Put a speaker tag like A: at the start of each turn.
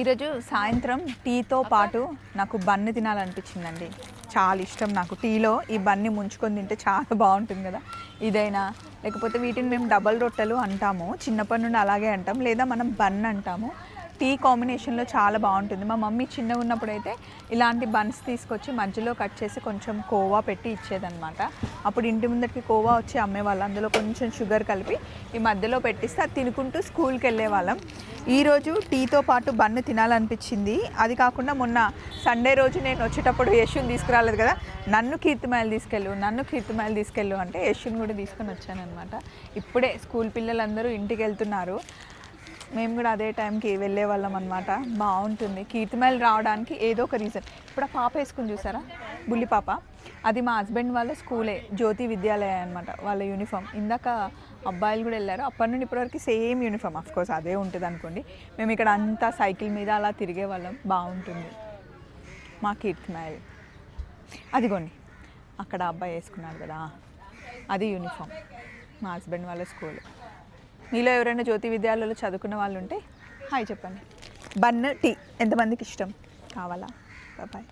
A: ఈరోజు సాయంత్రం టీతో పాటు నాకు బన్ను తినాలనిపించిందండి. చాలా ఇష్టం నాకు. టీలో ఈ బన్ని ముంచుకొని తింటే చాలా బాగుంటుంది కదా. ఇదైనా లేకపోతే వీటిని మేము డబల్ రొట్టెలు అంటాము. చిన్నప్పటి నుండి అలాగే అంటాం. లేదా మనం బన్ అంటాము. టీ కాంబినేషన్లో చాలా బాగుంటుంది. మా మమ్మీ చిన్నగా ఉన్నప్పుడు అయితే ఇలాంటి బన్స్ తీసుకొచ్చి మధ్యలో కట్ చేసి కొంచెం కోవా పెట్టి ఇచ్చేదనమాట అప్పుడు ఇంటి ముందరికి కోవా వచ్చి అమ్మేవాళ్ళు అందులో కొంచెం షుగర్ కలిపి ఈ మధ్యలో పెట్టిస్తే అది తినుకుంటూ స్కూల్కి వెళ్ళేవాళ్ళం ఈరోజు టీతో పాటు బన్ను తినాలనిపించింది. అది కాకుండా మొన్న సండే రోజు నేను వచ్చేటప్పుడు యశుని తీసుకురాలేదు కదా. నన్ను కీర్తిమాయలు తీసుకెళ్ళు నన్ను కీర్తిమాయలు తీసుకెళ్ళు అంటే యశుని కూడా తీసుకొని వచ్చానమాట ఇప్పుడే స్కూల్ పిల్లలందరూ ఇంటికి వెళ్తున్నారు. మేము కూడా అదే టైంకి వెళ్ళే వాళ్ళం అనమాట బాగుంటుంది. కీర్తిమైలు రావడానికి ఏదో ఒక రీజన్ ఇప్పుడు ఆ పాప వేసుకుని చూసారా? బుల్లి పాప. అది మా హస్బెండ్ వాళ్ళ స్కూలే జ్యోతి విద్యాలయ అనమాట వాళ్ళ యూనిఫామ్ ఇందాక అబ్బాయిలు కూడా వెళ్ళారు. అప్పటి నుండి ఇప్పటివరకు సేమ్ యూనిఫామ్ అఫ్ కోర్స్ అదే ఉంటుంది అనుకోండి. మేము ఇక్కడ అంతా సైకిల్ మీద అలా తిరిగే వాళ్ళం. బాగుంటుంది. మా కీర్తిమైల్. అదిగోండి. అక్కడ అబ్బాయి వేసుకున్నాడు కదా. అది యూనిఫామ్ మా హస్బెండ్ వాళ్ళ స్కూల్. మీలో ఎవరైనా జ్యోతి విద్యాలయంలో చదువుకున్న వాళ్ళు ఉంటే హాయ్ చెప్పండి. Bun tea. ఎంతమందికి ఇష్టం? కావాలా? బాయ్.